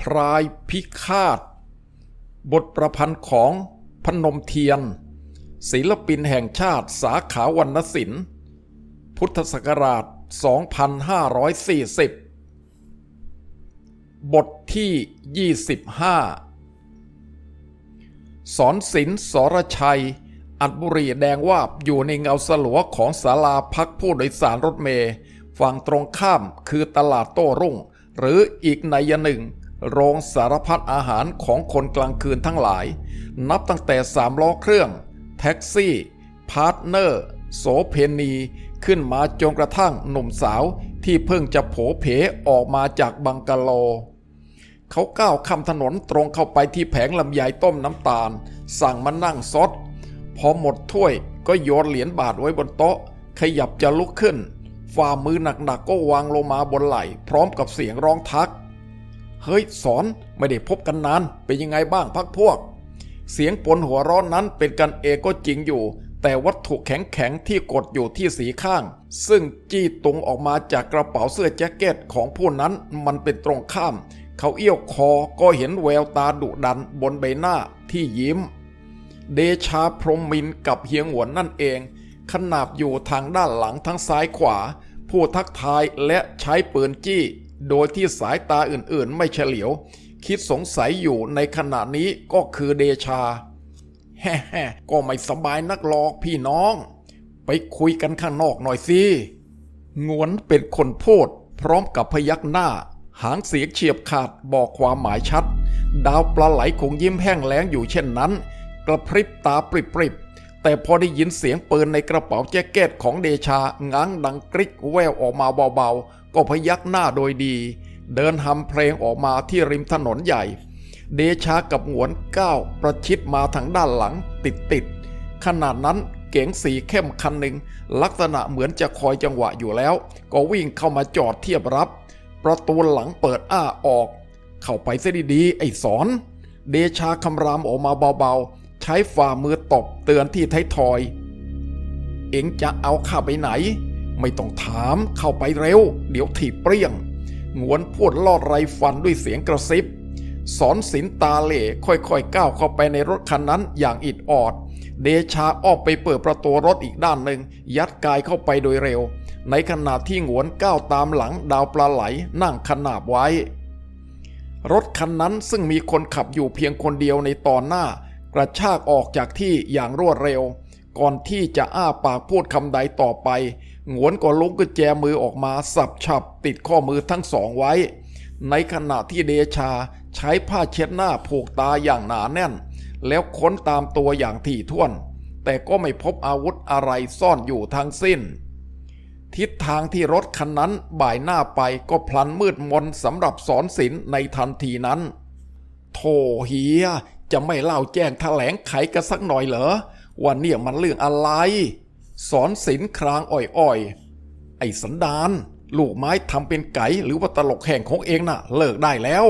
พรายพิฆาต บทประพันธ์ของพนมเทียน ศิลปินแห่งชาติสาขาวรรณศิลป์ พุทธศักราช 2540 บทที่ 25 สอนศิลป์สรชัย อัดบุรีแดงวาบอยู่ในเงาสลัวของศาลาพักผู้โดยสารรถเมล์ฝั่งตรงข้ามคือตลาดโต้รุ่ง หรืออีกในยหนึ่ง โรงสารพัดอาหารของคนกลางคืนทั้งหลาย นับตั้งแต่สามล้อเครื่อง แท็กซี่ พาร์ทเนอร์ โสเพณีขึ้นมาจนกระทั่งหนุ่มสาวที่เพิ่งจะโผเผออกมาจากบังกะโล เขาก้าวข้ามถนนตรงเข้าไปที่แผงลำไยต้มน้ำตาล สั่งมานั่งซดพอหมดถ้วยก็โยนเหรียญบาทไว้บนโต๊ะ ขยับจะลุกขึ้น ฝ่ามือหนักๆก็วางลงมาบนไหล่ พร้อมกับเสียงร้องทัก เฮ้ยสอนไม่ได้พบกันนานเป็นยังไงบ้างพักพวก เสียงปนหัวร้อนนั้นเป็นกันเองก็จริงอยู่ แต่วัตถุแข็งๆที่กดอยู่ที่สีข้าง ซึ่งจี้ตุงออกมาจากกระเป๋าเสื้อแจ็คเก็ตของผู้นั้นมันเป็นตรงข้าม เขาเอี้ยวคอก็เห็นแววตาดุดันบนใบหน้าที่ยิ้ม เดชาพรหมมินกับเฮียงหวนนั่นเอง ขนาบอยู่ทางด้านหลังทั้งซ้ายขวา ผู้ทักทายและใช้ปืนจี้ โดยที่สายตาอื่นๆ ไม่เฉลียว คิดสงสัยอยู่ในขณะนี้ก็คือเดชา แฮ่ๆก็ไม่สบายนักหรอกพี่น้อง ไปคุยกันข้างนอกหน่อยสิงวนเป็นคนพูดพร้อมกับพยักหน้า หางเสียงเฉียบขาดบอกความหมายชัด ดาวปลาไหลคงยิ้มแห้งแล้งอยู่เช่นนั้น กระพริบตาปริบๆ แต่พอได้ยินเสียงปืนในกระเป๋าแจ็คเก็ตของเดชาง้างดังกริกแววออกมาเบาๆ ก็พยักหน้าโดยดี เดินหำเพลงออกมาที่ริมถนนใหญ่ เดชากับหงวนก้าวประชิดมาทางด้านหลังติดติดๆขนาดนั้นเก๋งสีเข้มคันหนึ่งลักษณะเหมือนจะคอยจังหวะอยู่แล้ว ก็วิ่งเข้ามาจอดเทียบรับ ประตูหลังเปิดอ้าออก เข้าไปซะดีๆไอ้สอน เดชาคำรามออกมาเบาๆ ใช้ฝ่ามือตบเตือนที่ไทยทอย เอ็งจะเอาข้าไปไหน ไม่ต้องถามเข้าไปเร็ว เดี๋ยวถีบเปรี้ยงงวนพูดลอดไรฟันด้วยเสียงกระซิบ สอนสินตาเล่ค่อยๆก้าวเข้าไปในรถคันนั้นอย่างอิดออด เดชาออกไปเปิดประตูรถอีกด้านหนึ่ง ยัดกายเข้าไปโดยเร็ว ในขณะที่งวนก้าวตามหลังดาวปลาไหลนั่งขนาบไว้ รถคันนั้นซึ่งมีคนขับอยู่เพียงคนเดียวในตอนหน้า กระชากออกจากที่อย่างรวดเร็ว ก่อนที่จะอ้าปากพูดคำใดต่อไป งวนก็ลุกกุญแจมือออกมาสับฉับติดข้อมือทั้งสองไว้ ในขณะที่เดชาใช้ผ้าเช็ดหน้าผูกตาอย่างหนาแน่น แล้วค้นตามตัวอย่างถี่ถ้วน แต่ก็ไม่พบอาวุธอะไรซ่อนอยู่ทั้งสิ้น ทิศทางที่รถคันนั้นบ่ายหน้าไปก็พลันมืดมนสำหรับสอนศิลในทันทีนั้นโธเฮียจะไม่เล่าแจ้งแถลงไขกันสักหน่อยเหรอว่าเนี่ยมันเรื่องอะไร สอนศิลครางอ่อยๆ ไอ้สันดาน ลูกไม้ทำเป็นไก่หรือว่าตลกแห่งของเองน่ะ เลิกได้แล้ว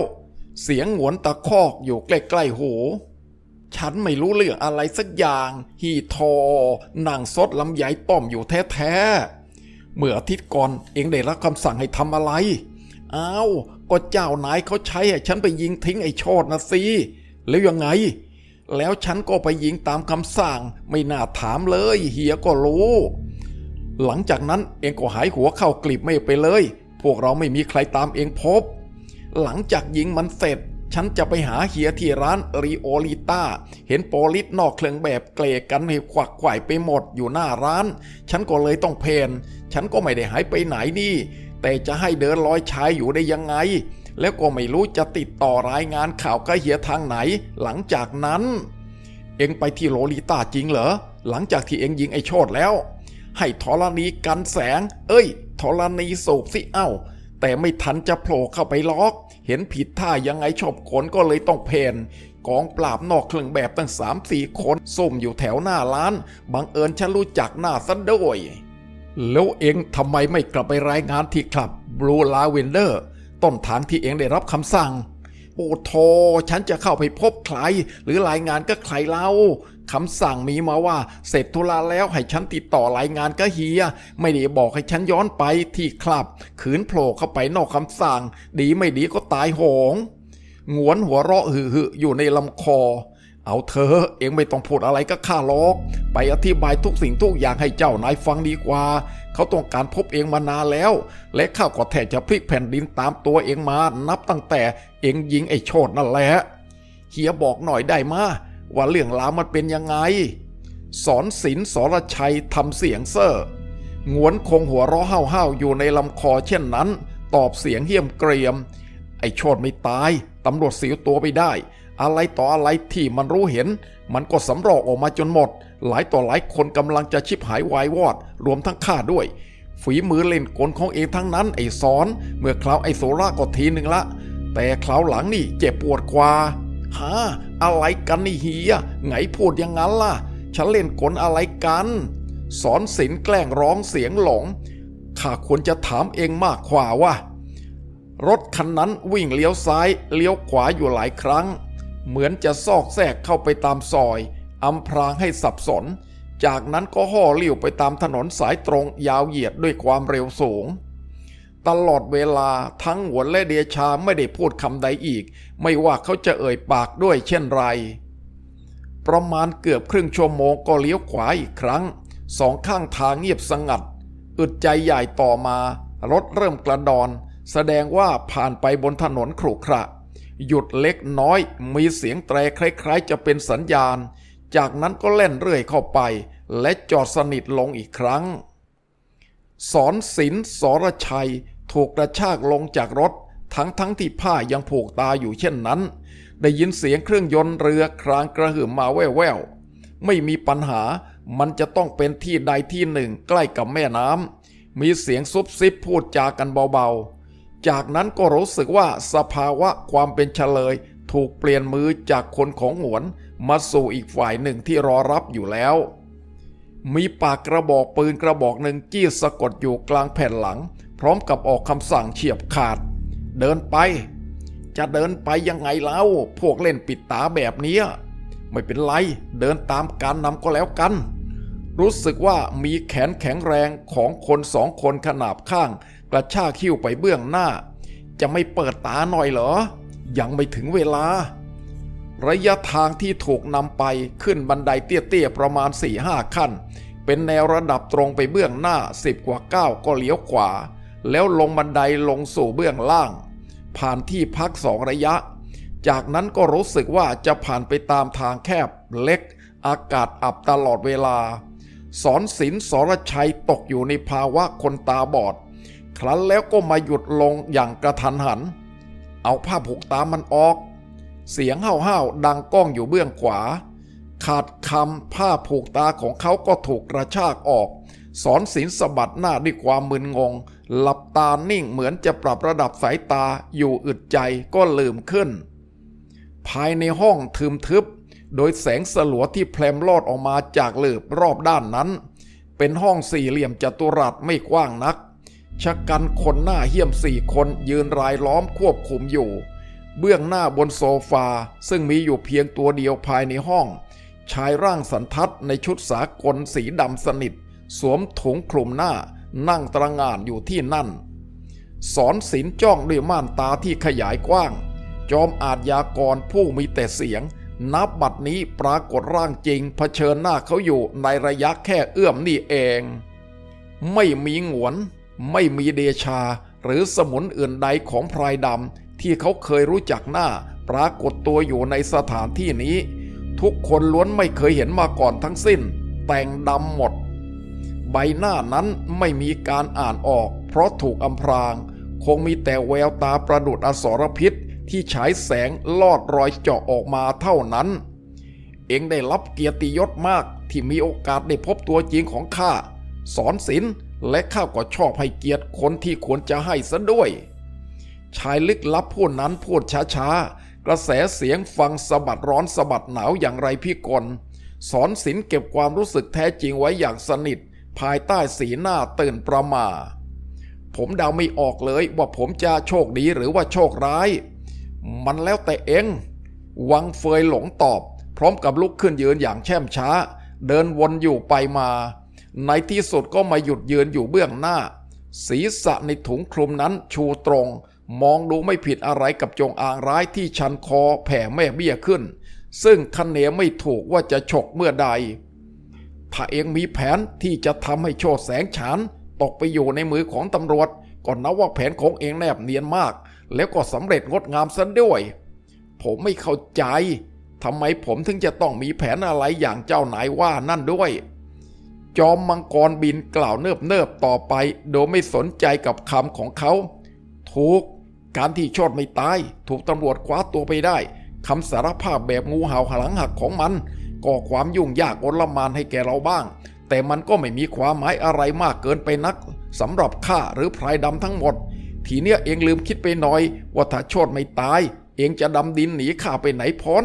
เสียงหวนตะคอกอยู่ใกล้ๆหูฉันไม่รู้เรื่องอะไรสักอย่าง ฮีทอนั่งซดลำไยต้มอยู่แท้ๆ เมื่ออาทิตย์ก่อนเองได้รับคำสั่งให้ทำอะไร อ้าว ก็เจ้านายเขาใช้ให้ฉันไปยิงทิ้งไอ้โชดนะสิ แล้วยังไง แล้วฉันก็ไปยิงตามคำสั่ง ไม่น่าถามเลย เฮียก็รู้ หลังจากนั้นเองก็หายหัวเข้ากลีบไม่ไปเลย พวกเราไม่มีใครตามเองพบ หลังจากยิงมันเสร็จ ฉันจะไปหาเฮียที่ร้านรีโอลิต้า เห็นโปลิสนอกเครื่องแบบเกลกันให้ควักไขว่ไปหมดอยู่หน้าร้าน ฉันก็เลยต้องเพน ฉันก็ไม่ได้หายไปไหนนี่ แต่จะให้เดินลอยชายอยู่ได้ยังไง แล้วก็ไม่รู้จะติดต่อรายงานข่าวกับเฮียทางไหน หลังจากนั้น เอ็งไปที่โลลิต้าจริงเหรอ หลังจากที่เอ็งยิงไอ้โชดแล้ว ให้ธรณีกันแสง เอ้ยธรณีสูบสิเอ้า แต่ไม่ทันจะโผล่เข้าไปล็อก เห็นผิดท่ายังไงชอบขนก็เลยต้องเพนกองปราบนอกเครื่องแบบตั้งสามสี่คนซุ่มอยู่แถวหน้าร้าน บังเอิญฉันรู้จักหน้าซะด้วยแล้วเองทำไมไม่กลับไปรายงานที่คลับบลูลาเวนเดอร์ ต้นทางที่เองได้รับคำสั่ง โอ้โทฉันจะเข้าไปพบใคร หรือรายงานก็ใครเล่าคำสั่งมีมาว่า เสร็จธุระแล้วให้ฉันติดต่อรายงานก็เฮีย ไม่ได้บอกให้ฉันย้อนไปที่คลับ ขืนโผล่เข้าไปนอกคำสั่ง ดีไม่ดีก็ตายโหงหงวนหัวเราะหึหึอยู่ในลำคอ เอาเธอเองไม่ต้องพูดอะไรก็ข้าหรอกไปอธิบายทุกสิ่งทุกอย่างให้เจ้านายฟังดีกว่า เขาต้องการพบเองมานานแล้ว และข้าก็แทบจะพลิกแผ่นดินตามตัวเองมา นับตั้งแต่เองยิงไอ้โชดนั่นแหละเฮียบอกหน่อยได้มาว่าเรื่องราวมันเป็นยังไง สอนศิลป์สรชัยทำเสียงเซ่อหงวนคงหัวเราะห้าวๆอยู่ในลำคอเช่นนั้น ตอบเสียงเหี้ยมเกรียม ไอ้โชดไม่ตายตำรวจเสียตัวไปได้ อะไรต่ออะไรที่มันรู้เห็น มันก็สำรอกออกมาจนหมด หลายต่อหลายคนกำลังจะชิบหายวายวอด รวมทั้งข้าด้วย ฝีมือเล่นกลของเองทั้งนั้นไอ้สอน เมื่อคราวไอ้โซล่าก็ทีหนึ่งละ แต่คราวหลังนี่เจ็บปวดกว่าฮะอะไรกันนี่เฮียไงพูดอย่างนั้นล่ะ ฉันเล่นกลอะไรกัน สอนศิลแกล้งร้องเสียงหลงข้าควรจะถามเองมากกว่าว่ารถคันนั้นวิ่งเลี้ยวซ้ายเลี้ยวขวาอยู่หลายครั้ง เหมือนจะซอกแทรกเข้าไปตามซอยอำพรางให้สับสน จากนั้นก็ห่อเลี้ยวไปตามถนนสายตรงยาวเหยียดด้วยความเร็วสูง ตลอดเวลาทั้งหวนและเดชาไม่ได้พูดคำใดอีก ไม่ว่าเขาจะเอ่ยปากด้วยเช่นไร ประมาณเกือบครึ่งชั่วโมงก็เลี้ยวขวาอีกครั้ง สองข้างทางเงียบสงัด อึดใจใหญ่ต่อมา รถเริ่มกระดอน แสดงว่าผ่านไปบนถนนขรุขระ หยุดเล็กน้อย มีเสียงแตรคล้าย ๆ จะเป็นสัญญาณ จากนั้นก็เล่นเรื่อยเข้าไป และจอดสนิทลงอีกครั้ง สอนศิลสรชัยถูกกระชากลงจากรถ ทั้งทั้งที่ผ้ายังผูกตาอยู่เช่นนั้น ได้ยินเสียงเครื่องยนต์เรือครางกระหึ่มมาแว่วๆไม่มีปัญหามันจะต้องเป็นที่ใดที่หนึ่งใกล้กับแม่น้ำมีเสียงซุบซิบพูดจากันเบาๆ จากนั้นก็รู้สึกว่าสภาวะความเป็นเฉลย ถูกเปลี่ยนมือจากคนของหวนมาสู่อีกฝ่ายหนึ่งที่รอรับอยู่แล้ว มีปากกระบอกปืนกระบอกหนึ่งจี้สะกดอยู่กลางแผ่นหลัง พร้อมกับออกคำสั่งเฉียบขาด เดินไป จะเดินไปยังไงเล่าพวกเล่นปิดตาแบบนี้ไม่เป็นไร เดินตามการนำก็แล้วกัน รู้สึกว่ามีแขนแข็งแรงของคนสองคนขนาบข้าง กระชากหิ้วไปเบื้องหน้า จะไม่เปิดตาหน่อยเหรอ ยังไม่ถึงเวลา ระยะทางที่ถูกนำไปขึ้นบันไดเตี้ยๆประมาณ 4-5 ขั้น เป็นแนวระดับตรงไปเบื้องหน้า 10 กว่าก้าวก็เลี้ยวขวา แล้วลงบันไดลงสู่เบื้องล่าง ผ่านที่พักสองระยะ จากนั้นก็รู้สึกว่าจะผ่านไปตามทางแคบเล็ก อากาศอับตลอดเวลา สอนศิลป์สรชัยตกอยู่ในภาวะคนตาบอด ครั้นแล้วก็มาหยุดลงอย่างกระทันหัน เอาผ้าผูกตามันออก เสียงห้าวๆดังก้องอยู่เบื้องขวา ขาดคำผ้าผูกตาของเขาก็ถูกกระชากออก สอนศิลสะบัดหน้าด้วยความมึนงง หลับตานิ่งเหมือนจะปรับระดับสายตาอยู่อึดใจก็ลืมขึ้น ภายในห้องทึมทึบ โดยแสงสลัวที่แพลมลอดออกมาจากหลืบรอบด้านนั้น เป็นห้องสี่เหลี่ยมจัตุรัสไม่กว้างนัก ชะกันคนหน้าเหี้ยมสี่คนยืนรายล้อมควบคุมอยู่ เบื้องหน้าบนโซฟาซึ่งมีอยู่เพียงตัวเดียวภายในห้อง ชายร่างสันทัดในชุดสากลสีดำสนิท สวมถุงคลุมหน้า นั่งตระงานอยู่ที่นั่น สอนศิลจ้องด้วยม่านตาที่ขยายกว้าง จอมอาทยากรผู้มีแต่เสียง นับบัดนี้ปรากฏร่างจริงเผชิญหน้าเขาอยู่ในระยะแค่เอื้อมนี่เอง ไม่มีหงวน ไม่มีเดชาหรือสมุนอื่นใดของพรายดำที่เขาเคยรู้จักหน้าปรากฏตัวอยู่ในสถานที่นี้ ทุกคนล้วนไม่เคยเห็นมาก่อนทั้งสิ้น แต่งดำหมด ใบหน้านั้นไม่มีการอ่านออก เพราะถูกอำพราง คงมีแต่แววตาประดุดอสรพิษที่ฉายแสงลอดรอยเจาะออกมาเท่านั้น เองได้รับเกียรติยศมากที่มีโอกาสได้พบตัวจริงของข้า สอนศิลป์และข้าก็ชอบให้เกียรติคนที่ควรจะให้ซะด้วย ชายลึกลับผู้นั้นพูดช้าๆ กระแสเสียงฟังสะบัดร้อนสะบัดหนาวอย่างไรพี่กลสอนศิลป์เก็บความรู้สึกแท้จริงไว้อย่างสนิท ภายใต้สีหน้าตื่นประมา ผมเดาไม่ออกเลยว่าผมจะโชคดีหรือว่าโชคร้าย มันแล้วแต่เองวังเฟยหลงตอบ พร้อมกับลุกขึ้นยืนอย่างแช่มช้า เดินวนอยู่ไปมา ในที่สุดก็มาหยุดยืนอยู่เบื้องหน้า ศีรษะในถุงคลุมนั้นชูตรง มองดูไม่ผิดอะไรกับจงอางร้ายที่ชันคอแผ่แม่เบี้ยขึ้น ซึ่งคะเนไม่ถูกว่าจะฉกเมื่อใด ถ้าเองมีแผนที่จะทำให้โชดแสงฉานตกไปอยู่ในมือของตำรวจก็นับว่าแผนของเองแนบเนียนมาก แล้วก็สำเร็จงดงามซะด้วย ผมไม่เข้าใจทำไมผมถึงจะต้องมีแผนอะไรอย่างเจ้านายว่านั่นด้วย จอมมังกรบินกล่าวเนิบเนิบๆต่อไป โดยไม่สนใจกับคำของเขา ถูก การที่ชดไม่ตาย ถูกตำรวจคว้าตัวไปได้คำสารภาพแบบงูเห่าหลังหักของมันก่อความยุ่งยากอนลมานให้แก่เราบ้าง แต่มันก็ไม่มีความหมายอะไรมากเกินไปนักสำหรับข้าหรือพรายดำทั้งหมด ทีเนี้ยเองลืมคิดไปหน่อยว่าถ้าโชดไม่ตาย เองจะดำดินหนีข้าไปไหนพ้น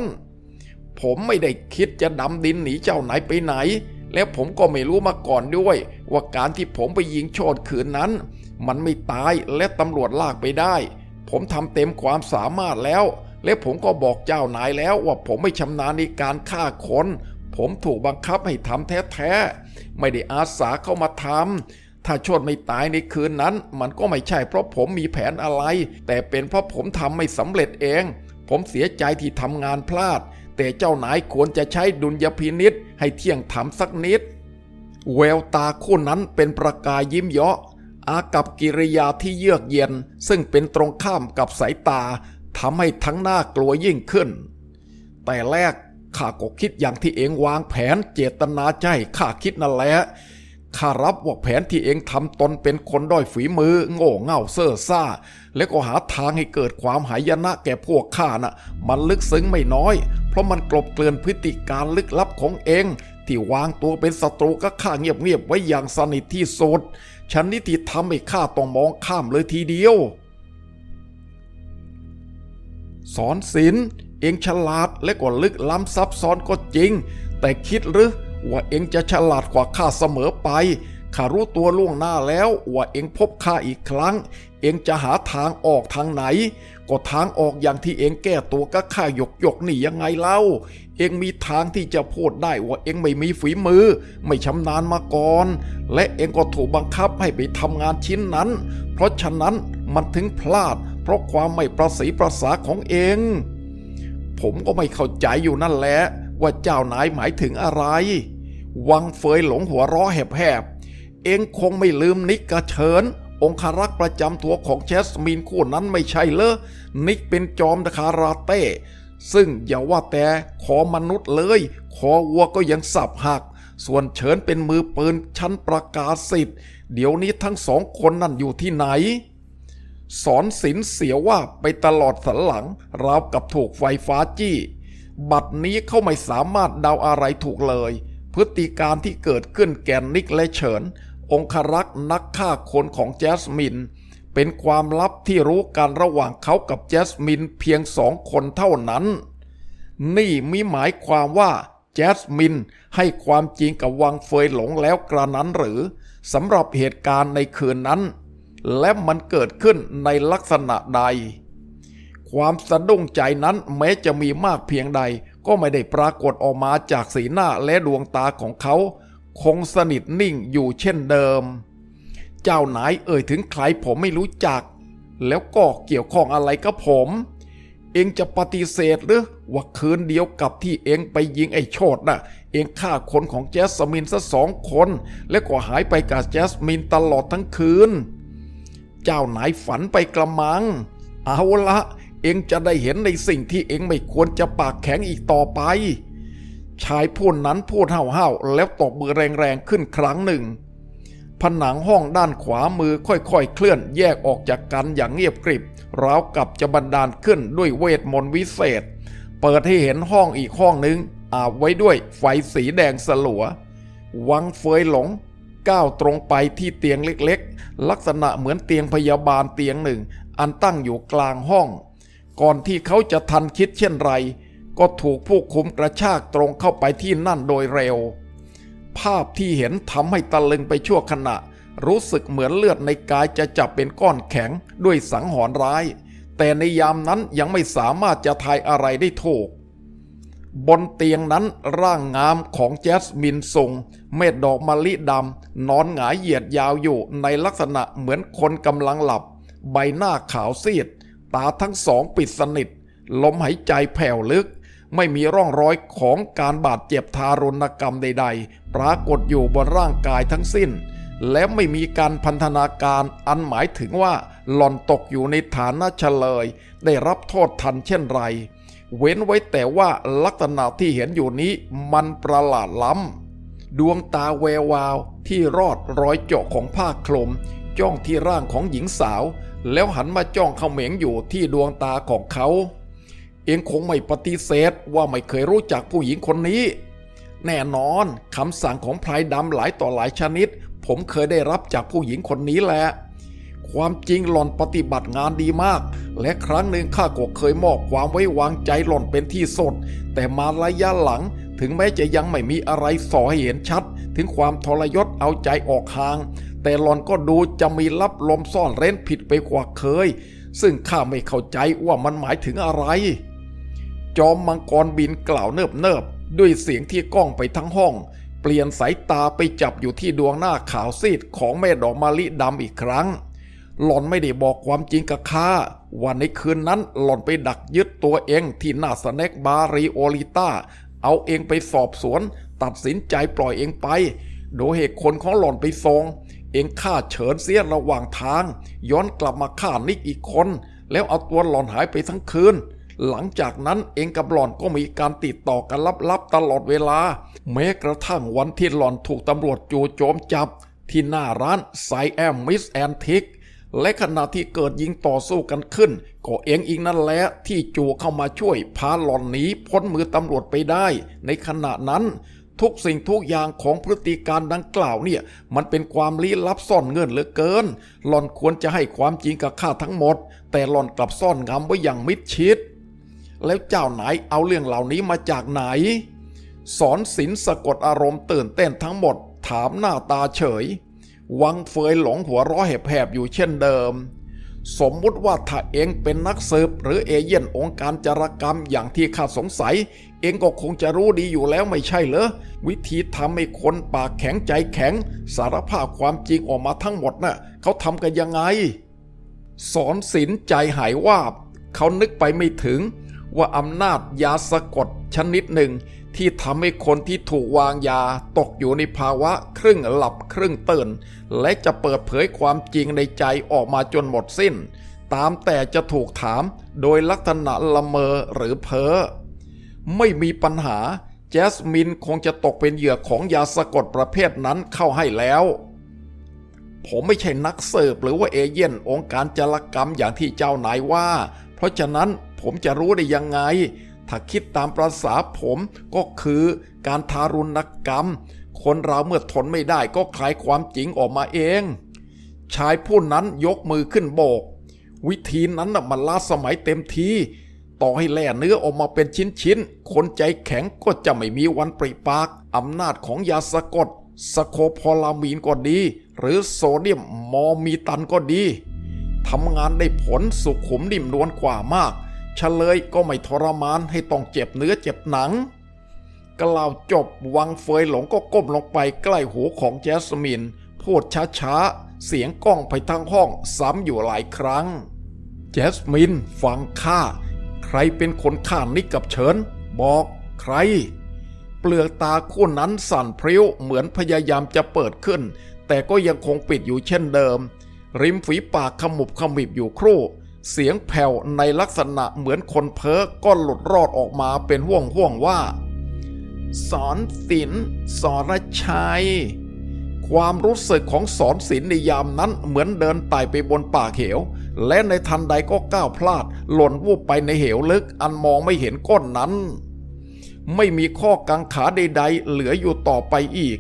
ผมไม่ได้คิดจะดำดินหนีเจ้าไหนไปไหน แล้วผมก็ไม่รู้มาก่อนด้วย ว่าการที่ผมไปยิงโชดขืนนั้น มันไม่ตายและตำรวจลากไปได้ ผมทำเต็มความสามารถแล้ว และผมก็บอกเจ้านายแล้วว่าผมไม่ชำนาญในการฆ่าคนผมถูกบังคับให้ทำแท้ๆ ไม่ได้อาสาเข้ามาทำ ถ้าโชดไม่ตายในคืนนั้น มันก็ไม่ใช่เพราะผมมีแผนอะไร แต่เป็นเพราะผมทำไม่สำเร็จเอง ผมเสียใจที่ทำงานพลาด แต่เจ้านายควรจะใช้ดุลยพินิษให้เที่ยงธรรมสักนิด แววตาคู่นั้นเป็นประกายยิ้มเยาะ อากับกิริยาที่เยือกเย็น ซึ่งเป็นตรงข้ามกับสายตาทำให้ทั้งหน้ากลัวยิ่งขึ้น แต่แรกข้าก็คิดอย่างที่เองวางแผนเจตนาใจข้าคิดนั่นแหละข้ารับว่าแผนที่เองทำตนเป็นคนด้อยฝีมือ โง่เง่าเซ่อซ่า แล้วก็หาทางให้เกิดความหายนะแก่พวกข้าน่ะ มันลึกซึ้งไม่น้อย เพราะมันกลบเกลื่อนพฤติการลึกลับของเอง ที่วางตัวเป็นศัตรูกับข้าเงียบๆไว้อย่างสนิทที่สุดฉันนี่ที่ทำให้ข้าต้องมองข้ามเลยทีเดียว สอนศิลเองฉลาดและก็ลึกล้ำซับซ้อนก็จริง แต่คิดหรือว่าเองจะฉลาดกว่าข้าเสมอไป ข้ารู้ตัวล่วงหน้าแล้วว่าเองพบข้าอีกครั้ง เองจะหาทางออกทางไหน ก็ทางออกอย่างที่เองแก้ตัวก็ข้าหยกหยกนี่ยังไงเล่า เองมีทางที่จะพูดได้ว่าเองไม่มีฝีมือ ไม่ชำนาญมาก่อน และเองก็ถูกบังคับให้ไปทำงานชิ้นนั้น เพราะฉะนั้นมันถึงพลาด เพราะความไม่ประสีประสาของเอง ผมก็ไม่เข้าใจอยู่นั่นแหละว่าเจ้านายหมายถึงอะไร วังเฟยหลงหัวร้อแหบๆ เองคงไม่ลืมนิกกระเชิญองคารักษ์ประจำตัวของเชสมินคู่นั้นไม่ใช่เลอนิกเป็นจอมคาราเต้ ซึ่งอย่าว่าแต่คอมนุษย์เลยคอวัวก็ยังสับหัก ส่วนเฉินเป็นมือปืนชั้นประกาศสิทธิ์ เดี๋ยวนี้ทั้งสองคนนั่นอยู่ที่ไหน สอนศิลเสียว่าไปตลอดสันหลัง ราวกับถูกไฟฟ้าจี้ บัดนี้เขาไม่สามารถเดาอะไรถูกเลย พฤติการที่เกิดขึ้นแก่นิกและเฉิน องครักษ์นักฆ่าคนของแจสมิน เป็นความลับที่รู้กันระหว่างเขากับแจสมินเพียงสองคนเท่านั้น นี่มีหมายความว่าแจสมินให้ความจริงกับวังเฟยหลงแล้วกระนั้นหรือสำหรับเหตุการณ์ในคืนนั้น และมันเกิดขึ้นในลักษณะใด ความสะดุ้งใจนั้นแม้จะมีมากเพียงใด ก็ไม่ได้ปรากฏออกมาจากสีหน้าและดวงตาของเขา คงสนิทนิ่งอยู่เช่นเดิม เจ้านายเอ่ยถึงใครผมไม่รู้จัก แล้วก็เกี่ยวข้องอะไรกับผม เองจะปฏิเสธหรือว่าคืนเดียวกับที่เองไปยิงไอ้โชดน่ะ เองฆ่าคนของแจสมินซะสองคน แล้วก็หายไปกับแจสมินตลอดทั้งคืน เจ้านายฝันไปกระมัง เอาละเองจะได้เห็นในสิ่งที่เองไม่ควรจะปากแข็งอีกต่อไป ชายผู้นั้นพูดห้าๆแล้วตบมือแรงๆขึ้นครั้งหนึ่ง ผนังห้องด้านขวามือค่อยๆ เคลื่อนแยกออกจากกันอย่างเงียบกริบราวกับจะบันดาลขึ้นด้วยเวทมนต์วิเศษ เปิดให้เห็นห้องอีกห้องหนึ่งอาบไว้ด้วยไฟสีแดงสลัว วังเฟยหลงก้าวตรงไปที่เตียงเล็กๆ ลักษณะเหมือนเตียงพยาบาลเตียงหนึ่ง อันตั้งอยู่กลางห้อง ก่อนที่เขาจะทันคิดเช่นไร ก็ถูกผู้คุมกระชากตรงเข้าไปที่นั่นโดยเร็ว ภาพที่เห็นทำให้ตะลึงไปชั่วขณะ รู้สึกเหมือนเลือดในกายจะจับเป็นก้อนแข็งด้วยสังหรณ์ร้าย แต่ในยามนั้นยังไม่สามารถจะทายอะไรได้ถูก บนเตียงนั้นร่างงามของแจสมินทรงเม็ดดอกมะลิดำนอนหงายเหยียดยาวอยู่ในลักษณะเหมือนคนกำลังหลับ ใบหน้าขาวซีด ตาทั้งสองปิดสนิทลมหายใจแผ่วลึก ไม่มีร่องรอยของการบาดเจ็บทารุณกรรมใด ๆ ปรากฏอยู่บนร่างกายทั้งสิ้น และไม่มีการพันธนาการอันหมายถึงว่าหล่อนตกอยู่ในฐานะเฉลย ได้รับโทษทันเช่นไร เว้นไว้แต่ว่าลักษณะที่เห็นอยู่นี้มันประหลาดล้ำ ดวงตาแวววาวที่รอดรอยเจาะของผ้าคลุมจ้องที่ร่างของหญิงสาว แล้วหันมาจ้องเขม็งอยู่ที่ดวงตาของเขา เองคงไม่ปฏิเสธว่าไม่เคยรู้จักผู้หญิงคนนี้ แน่นอนคำสั่งของพลายดำหลายต่อหลายชนิด ผมเคยได้รับจากผู้หญิงคนนี้แหละความจริงหล่อนปฏิบัติงานดีมาก และครั้งหนึ่งข้าก็เคยมอบความไว้วางใจหล่อนเป็นที่สุดแต่มาระยะหลัง ถึงแม้จะยังไม่มีอะไรสอให้เห็นชัด ถึงความทรยศเอาใจออกห่าง แต่หล่อนก็ดูจะมีลับลมซ่อนเร้นผิดไปกว่าเคย ซึ่งข้าไม่เข้าใจว่ามันหมายถึงอะไร จอมมังกรบินกล่าวเนิบเนิบด้วยเสียงที่ก้องไปทั้งห้อง เปลี่ยนสายตาไปจับอยู่ที่ดวงหน้าขาวซีดของแม่ดอกมะลิดำอีกครั้ง หล่อนไม่ได้บอกความจริงกับข้าว่าในคืนนั้นหล่อนไปดักยึดตัวเองที่หน้าสแน็กบารีโอลิต้าเอาเองไปสอบสวน ตัดสินใจปล่อยเองไป โดยเหตุคนของหล่อนไปทรงเองฆ่าเฉินเสียระหว่างทาง ย้อนกลับมาฆ่านิกอีกคน แล้วเอาตัวหล่อนหายไปทั้งคืน หลังจากนั้นเองกับหล่อนก็มีการติดต่อกันลับๆตลอดเวลา แม้กระทั่งวันที่หล่อนถูกตำรวจจู่โจมจับ ที่หน้าร้านไซแอมมิสแอนทิกและขณะที่เกิดยิงต่อสู้กันขึ้น ก็เองอีกนั่นแหละที่จู่เข้ามาช่วยพาหล่อนหนีพ้นมือตำรวจไปได้ ในขณะนั้น ทุกสิ่งทุกอย่างของพฤติการดังกล่าวเนี่ย มันเป็นความลี้ลับซ่อนเงื่อนเหลือเกิน หล่อนควรจะให้ความจริงกับข้าทั้งหมด แต่หล่อนกลับซ่อนงำไว้อย่างมิดชิด แล้วเจ้าไหนเอาเรื่องเหล่านี้มาจากไหน สอนศิลสะกดอารมณ์ตื่นเต้นทั้งหมดถามหน้าตาเฉย วังเฟยหลงหัวร้อแหบๆอยู่เช่นเดิม สมมุติว่าถ้าเองเป็นนักสืบหรือเอเย่นองค์การจารกรรมอย่างที่ข้าสงสัย เองก็คงจะรู้ดีอยู่แล้วไม่ใช่เหรอ วิธีทำให้คนปากแข็งใจแข็ง สารภาพความจริงออกมาทั้งหมดน่ะเขาทำกันยังไง สอนศิลใจหายวาบ เขานึกไปไม่ถึง ว่าอำนาจยาสะกดชนิดหนึ่ง ที่ทำให้คนที่ถูกวางยาตกอยู่ในภาวะครึ่งหลับครึ่งตื่น และจะเปิดเผยความจริงในใจออกมาจนหมดสิ้น ตามแต่จะถูกถามโดยลักษณะละเมอหรือเพ้อไม่มีปัญหาแจสมินคงจะตกเป็นเหยื่อของยาสะกดประเภทนั้นเข้าให้แล้ว ผมไม่ใช่นักเสิร์ฟหรือว่าเอเย่นองค์การจารกรรมอย่างที่เจ้านายว่า เพราะฉะนั้น ผมจะรู้ได้ยังไง ถ้าคิดตามประษาผมก็คือการทารุณกรรม คนเราเมื่อทนไม่ได้ก็คลายความจริงออกมาเอง ชายผู้นั้นยกมือขึ้นโบก วิธีนั้นมันล้าสมัยเต็มทีต่อให้แล่เนื้อออกมาเป็นชิ้นๆ คนใจแข็งก็จะไม่มีวันปริปาก อำนาจของยาสะกดสโคโพลามีนก็ดี หรือโซเดียมมอมีตันก็ดีทำงานได้ผลสุขุมนิ่มนวลกว่ามาก เฉลยก็ไม่ทรมานให้ต้องเจ็บเนื้อเจ็บหนัง กล่าวจบวังเฟยหลงก็ก้มลงไปใกล้หูของแจสมิน พูดช้าๆ เสียงก้องไปทั้งห้องซ้ำอยู่หลายครั้ง แจสมินฟังข้า ใครเป็นคนฆ่านิกกับเฉิน บอกใคร เปลือกตาคู่นั้นสั่นพริ้วเหมือนพยายามจะเปิดขึ้น แต่ก็ยังคงปิดอยู่เช่นเดิม ริมฝีปากขมุบขมิบอยู่ครู่ เสียงแผ่วในลักษณะเหมือนคนเพ้อก็หลุดรอดออกมาเป็นห่วงห่วงว่า สอนศิลป์สรชัย ความรู้สึกของสอนศิลในยามนั้นเหมือนเดินไต่ไปบนป่าเหวและในทันใดก็ก้าวพลาด หล่นวูบไปในเหวลึกอันมองไม่เห็นก้นนั้น ไม่มีข้อกังขาใดๆเหลืออยู่ต่อไปอีก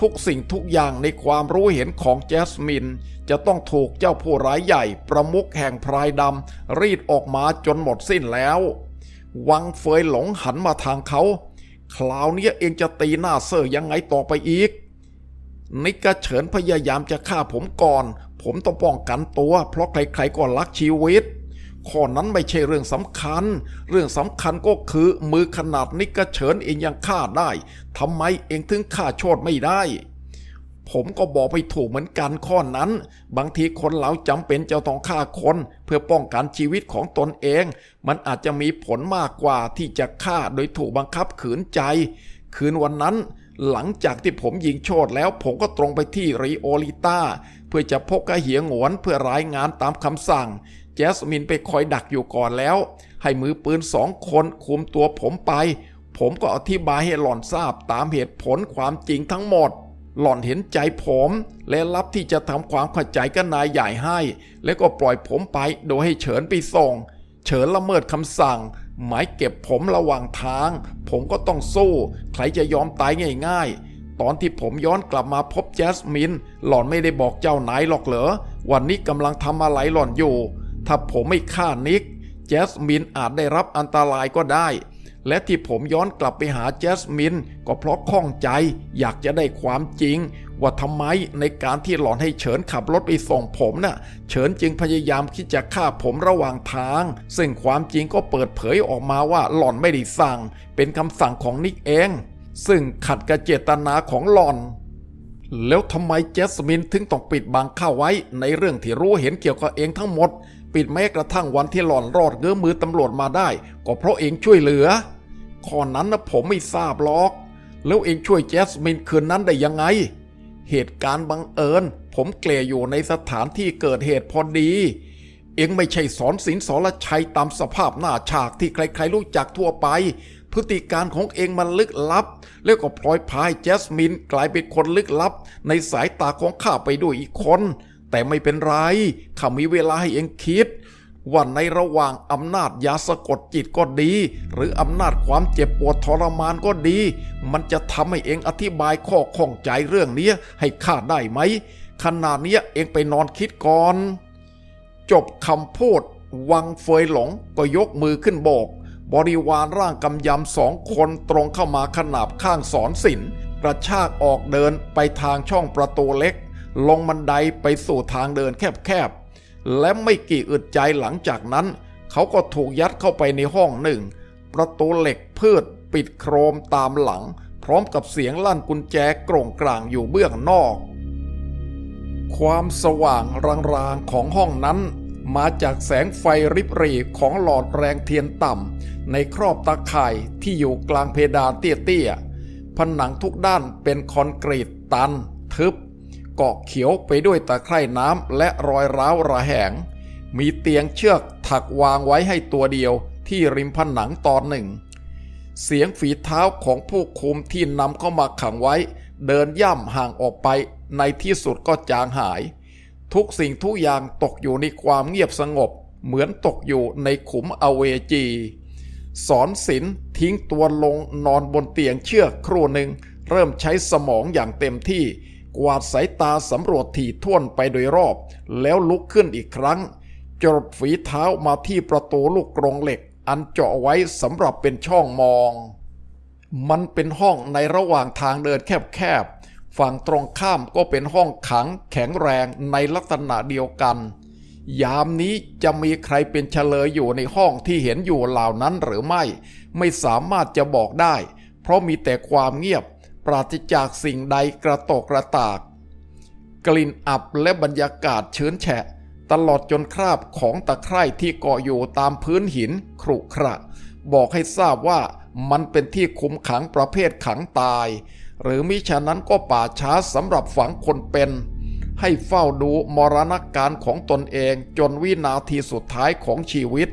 ทุกสิ่งทุกอย่างในความรู้เห็นของแจสมิน จะต้องถูกเจ้าผู้ร้ายใหญ่ประมุขแห่งพรายดำรีดออกมาจนหมดสิ้นแล้ว วังเฟยหลงหันมาทางเขา คราวนี้เองจะตีหน้าเซอร์ยังไงต่อไปอีก นิกเฉินพยายามจะฆ่าผมก่อน ผมต้องป้องกันตัว เพราะใครๆก็รักชีวิต ข้อนั้นไม่ใช่เรื่องสำคัญ เรื่องสำคัญก็คือมือขนาดนิกระเฉินเองยังฆ่าได้ทำไมเองถึงฆ่าโชดไม่ได้ผผมก็บอกไปถูกเหมือนกันข้อนั้น บางทีคนเราจำเป็นจะต้องฆ่าคน เพื่อป้องกันชีวิตของตนเอง มันอาจจะมีผลมากกว่าที่จะฆ่าโดยถูกบังคับขืนใจ คืนวันนั้นหลังจากที่ผมยิงโชดแล้วผมก็ตรงไปที่ริโอลิต้า เพื่อจะพบกระเหียงหวนเพื่อรายงานตามคำสั่ง แจสมินไปคอยดักอยู่ก่อนแล้ว ให้มือปืนสองคนคุมตัวผมไป ผมก็อธิบายให้หล่อนทราบตามเหตุผลความจริงทั้งหมด หล่อนเห็นใจผม และรับที่จะทำความเข้าใจกับนายใหญ่ให้ แล้วก็ปล่อยผมไปโดยให้เฉินไปส่ง เฉินละเมิดคำสั่ง หมายเก็บผมระหว่างทาง ผมก็ต้องสู้ ใครจะยอมตายง่าย ๆตอนที่ผมย้อนกลับมาพบแจสมิน หล่อนไม่ได้บอกเจ้านายหรอกเหรอ วันนี้กำลังทำอะไรหล่อนอยู่ ถ้าผมไม่ฆ่านิกแจสมินอาจได้รับอันตรายก็ได้ และที่ผมย้อนกลับไปหาแจสมินก็เพราะข้องใจ อยากจะได้ความจริง ว่าทำไมในการที่หลอนให้เฉินขับรถไปส่งผมน่ะ เฉินจึงพยายามคิดจะฆ่าผมระหว่างทาง ซึ่งความจริงก็เปิดเผยออกมาว่าหลอนไม่ได้สั่ง เป็นคำสั่งของนิกเอง ซึ่งขัดกับเจตนาของหลอนแล้วทำไมเจสมินถึงต้องปิดบังข้าไว้ในเรื่องที่รู้เห็นเกี่ยวกับเองทั้งหมด ปิดแม้กระทั่งวันที่หล่อนรอดเงื้อมือตำรวจมาได้ ก็เพราะเองช่วยเหลือ ข้อนั้นนะผมไม่ทราบหรอก แล้วเองช่วยแจสมินคืนนั้นได้ยังไง เหตุการณ์บังเอิญ ผมเกลยอยู่ในสถานที่เกิดเหตุพอดี เองไม่ใช่สอนศิลสอนชัยตามสภาพหน้าฉากที่ใครๆรู้จักทั่วไป พฤติการของเองมันลึกลับ แล้วก็พลอยพายแจสมินกลายเป็นคนลึกลับ ในสายตาของข้าไปด้วยอีกคน แต่ไม่เป็นไรข้ามีเวลาให้เองคิดว่าในระหว่างอำนาจยาสะกดจิตก็ดี หรืออำนาจความเจ็บปวดทรมานก็ดี มันจะทำให้เองอธิบายข้อข้องใจเรื่องนี้ให้ข้าได้ไหมขนาดเนี้เองไปนอนคิดก่อน จบคำพูด วังเฟยหลงก็ยกมือขึ้นโบก บริวารร่างกำยำสองคนตรงเข้ามาขนาบข้างสอนศิลป์กระชากออกเดินไปทางช่องประตูเล็ก ลงบันไดไปสู่ทางเดินแคบๆ และไม่กี่อึดใจหลังจากนั้น เขาก็ถูกยัดเข้าไปในห้องหนึ่ง ประตูเหล็กพืชปิดโครมตามหลัง พร้อมกับเสียงลั่นกุญแจกร่งกลางอยู่เบื้องนอก ความสว่างรางๆของห้องนั้นมาจากแสงไฟริบรีของหลอดแรงเทียนต่ำในครอบตาข่ายที่อยู่กลางเพดานเตี้ยๆ ผนังทุกด้านเป็นคอนกรีตตัน ทึบ กาะเขียวไปด้วยตะไคร่น้ำและรอยร้าวระแหง มีเตียงเชือกถักวางไว้ให้ตัวเดียวที่ริมผนังตอนหนึ่ง เสียงฝีเท้าของผู้คุมที่นำเข้ามาขังไว้ เดินย่ำห่างออกไปในที่สุดก็จางหาย ทุกสิ่งทุกอย่างตกอยู่ในความเงียบสงบ เหมือนตกอยู่ในขุมอเวจี สอนศิลทิ้งตัวลงนอนบนเตียงเชือกครู่หนึ่ง เริ่มใช้สมองอย่างเต็มที่ กวาดสายตาสำรวจถี่ถ้วนไปโดยรอบ แล้วลุกขึ้นอีกครั้ง จรดฝีเท้ามาที่ประตูลูกกรงเหล็ก อันเจาะไว้สำหรับเป็นช่องมอง มันเป็นห้องในระหว่างทางเดินแคบๆ ฝั่งตรงข้ามก็เป็นห้องขังแข็งแรงในลักษณะเดียวกัน ยามนี้จะมีใครเป็นเฉลยอยู่ในห้องที่เห็นอยู่เหล่านั้นหรือไม่ ไม่สามารถจะบอกได้ เพราะมีแต่ความเงียบ ปราศจากสิ่งใดกระตกกระตาก กลิ่นอับและบรรยากาศชื้นแฉะ ตลอดจนคราบของตะไคร่ที่เกาะอยู่ตามพื้นหินครุขระ บอกให้ทราบว่ามันเป็นที่คุมขังประเภทขังตาย หรือมิฉะนั้นก็ป่าช้าสำหรับฝังคนเป็น ให้เฝ้าดูมรณการของตนเองจนวินาทีสุดท้ายของชีวิต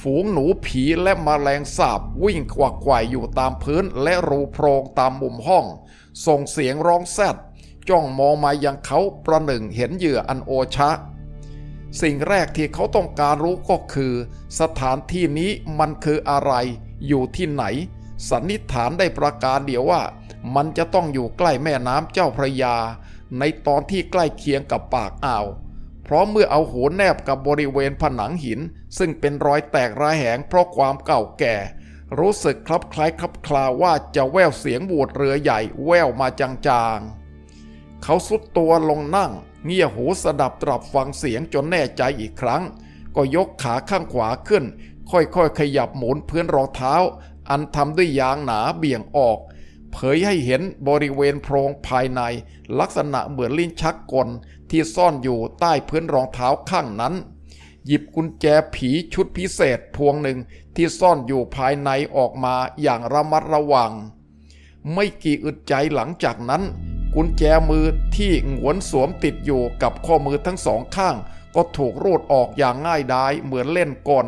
ฝูงหนูผีและมแมลงสาบวิ่งควักไขว่อยู่ตามพื้นและรูโพรงตามมุมห้อง ส่งเสียงร้องแซดจ้องมองมายังเขาประหนึ่งเห็นเหยื่ออันโอชะ สิ่งแรกที่เขาต้องการรู้ก็คือ สถานที่นี้มันคืออะไร อยู่ที่ไหน สันนิษฐานได้ประการเดียวว่า มันจะต้องอยู่ใกล้แม่น้ำเจ้าพระยา ในตอนที่ใกล้เคียงกับปากอ่าว พราะเมื่อเอาหัวแนบกับบริเวณผนังหิน ซึ่งเป็นรอยแตกระแหงเพราะความเก่าแก่ รู้สึกคลับคล้ายคลับคลาว่าจะแววเสียงบูดเรือใหญ่แววมาจางๆ เขาสุดตัวลงนั่ง เงี่ยหูสดับตรับฟังเสียงจนแน่ใจอีกครั้ง ก็ยกขาข้างขวาขึ้น ค่อยๆขยับหมุนพื้นรองเท้า อันทำด้วยยางหนาเบี่ยงออก เผยให้เห็นบริเวณโพรงภายใน ลักษณะเหมือนลิ้นชักกลที่ซ่อนอยู่ใต้พื้นรองเท้าข้างนั้น หยิบกุญแจผีชุดพิเศษพวงหนึ่งที่ซ่อนอยู่ภายในออกมาอย่างระมัดระวัง ไม่กี่อึดใจหลังจากนั้น กุญแจมือที่หงวนสวมติดอยู่กับข้อมือทั้งสองข้าง ก็ถูกรูดออกอย่างง่ายดายเหมือนเล่นกล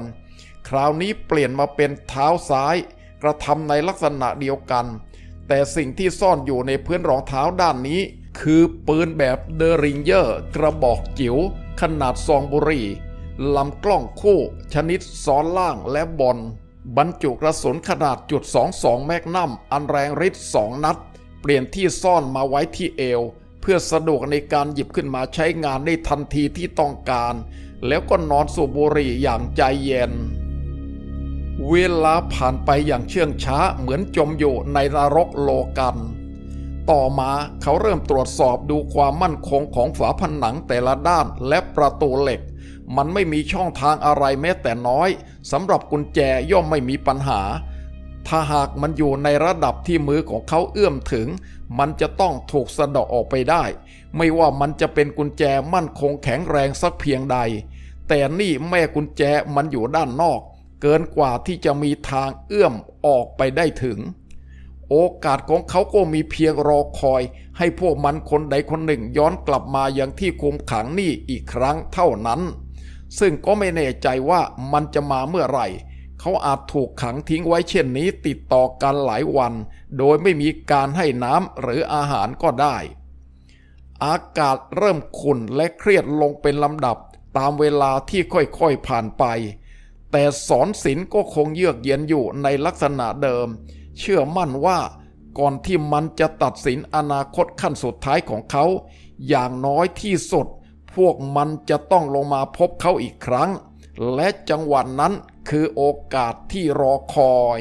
คราวนี้เปลี่ยนมาเป็นเท้าซ้าย กระทำในลักษณะเดียวกัน แต่สิ่งที่ซ่อนอยู่ในพื้นรองเท้าด้านนี้ คือปืนแบบเดอริงเยอร์กระบอกจิ๋วขนาดซองบุรีลำกล้องคู่ ชนิดซ้อนล่างและบอลบรรจุกระสุนขนาดจุด22 แมกนัมอันแรงฤทธิ์สองนัด เปลี่ยนที่ซ่อนมาไว้ที่เอว เพื่อสะดวกในการหยิบขึ้นมาใช้งานได้ทันทีที่ต้องการ แล้วก็นอนสูบบุหรี่อย่างใจเย็น เวลาผ่านไปอย่างเชื่องช้าเหมือนจมอยู่ในนรกโลกัน ต่อมาเขาเริ่มตรวจสอบดูความมั่นคงของฝาผนังแต่ละด้านและประตูเหล็ก มันไม่มีช่องทางอะไรแม้แต่น้อยสำหรับกุญแจย่อมไม่มีปัญหา ถ้าหากมันอยู่ในระดับที่มือของเขาเอื้อมถึง มันจะต้องถูกสะดาะออกไปได้ ไม่ว่ามันจะเป็นกุญแจมั่นคงแข็งแรงสักเพียงใด แต่นี่แม่กุญแจมันอยู่ด้านนอก เกินกว่าที่จะมีทางเอื้อมออกไปได้ถึง โอกาสของเขาก็มีเพียงรอคอย ให้พวกมันคนใดคนหนึ่งย้อนกลับมาอย่างที่คุมขังนี่อีกครั้งเท่านั้น ซึ่งก็ไม่แน่ใจว่ามันจะมาเมื่อไหร่ เขาอาจถูกขังทิ้งไว้เช่นนี้ติดต่อกันหลายวัน โดยไม่มีการให้น้ำหรืออาหารก็ได้ อากาศเริ่มขุ่นและเครียดลงเป็นลำดับตามเวลาที่ค่อยๆผ่านไป แต่สอนศิลก็คงเยือกเย็นอยู่ในลักษณะเดิม เชื่อมั่นว่าก่อนที่มันจะตัดสินอนาคตขั้นสุดท้ายของเขา อย่างน้อยที่สุด พวกมันจะต้องลงมาพบเขาอีกครั้ง และจังหวะนั้นคือโอกาสที่รอคอย